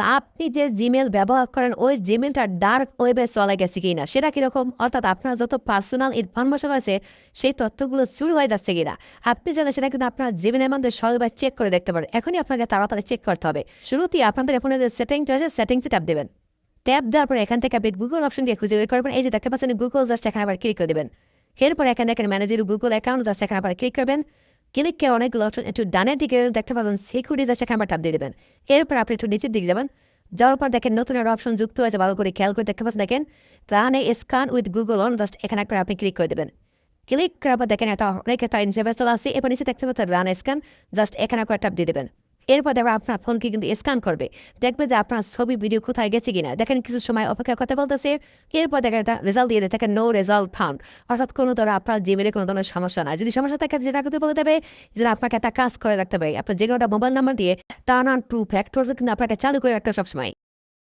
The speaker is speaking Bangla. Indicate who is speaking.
Speaker 1: তা আপনি যে জিমেল ব্যবহার করেন, ওই জিমেলটা ডার্ক ওয়েবে চলে গেছে কিনা, সেটা কীরকম? অর্থাৎ আপনার যত পার্সোনাল ইনফরমেশন আছে, সেই তথ্যগুলো চুরি হয়ে যাচ্ছে কিনা? আপনি জানেন সেটা কিন্তু আপনার জিমেলের মধ্যে সবাই চেক করে দেখতে পারেন। এখনই আপনাকে তাড়াতাড়ি চেক করতে হবে। শুরুতেই আপনাদের ফোনে যে সেটিংটা আছে সেটিংসে ট্যাপ দেবেন। ট্যাপ দেওয়ার পর এখান থেকে আপনি গুগল অপশন দিয়ে খুঁজে বের করবেন। এই যে দেখতে পাচ্ছেন গুগল জাস্ট এখানে আবার ক্লিক করে দেবেন। এরপর এখানে দেখেন ম্যানেজার গুগল অ্যাকাউন্ট জাস্ট এখানে আবার ক্লিক করবেন। ক্লিক করে অনেকগুলো একটু ডানের দিকে দেখতে পাবেন সিকিউরিটি এসে ক্যামেরা টাপ দিয়ে দেবেন। এরপর আপনি একটু নিচের দিকে যাবেন, যাওয়ার পর দেখেন নতুন একটা অপশন যুক্ত হয়েছে, ভালো করে খেয়াল করে দেখতে পাচ্ছেন, দেখেন a scan with Google on just এখানে একবার আপনি ক্লিক করে দেবেন। ক্লিক করার পর দেখেন একটা অনেক একটা ইন্টারভেস চলে আসছে এরপর নিচে দেখতে পাচ্ছেন রান স্ক্যান জাস্ট এখানে একটা ট্যাপ দিয়ে দেবেন। এরপর দেখবেন আপনার ফোনকে কিন্তু স্ক্যান করবে। দেখবে যে আপনার ছবি ভিডিও কোথায় গেছে কিনা। দেখেন কিছু সময় অপেক্ষা করতে বলতেছে। এরপর দেখেন একটা রেজাল্ট দিয়ে দেখেন নো রেজাল্ট ফাউন্ড অর্থাৎ কোনো ধরনের আপনার জিমেলে কোনো ধরনের সমস্যা নাই। যদি সমস্যা থাকে, যেটা করতে বলে দেবে যে আপনাকে একটা কাজ করে রাখতে হবে। আপনার যে কোনো একটা মোবাইল নাম্বার দিয়ে টার্ন অন ট্রু ফ্যাক্টর কিন্তু আপনাকে চালু করে রাখতে সবসময়।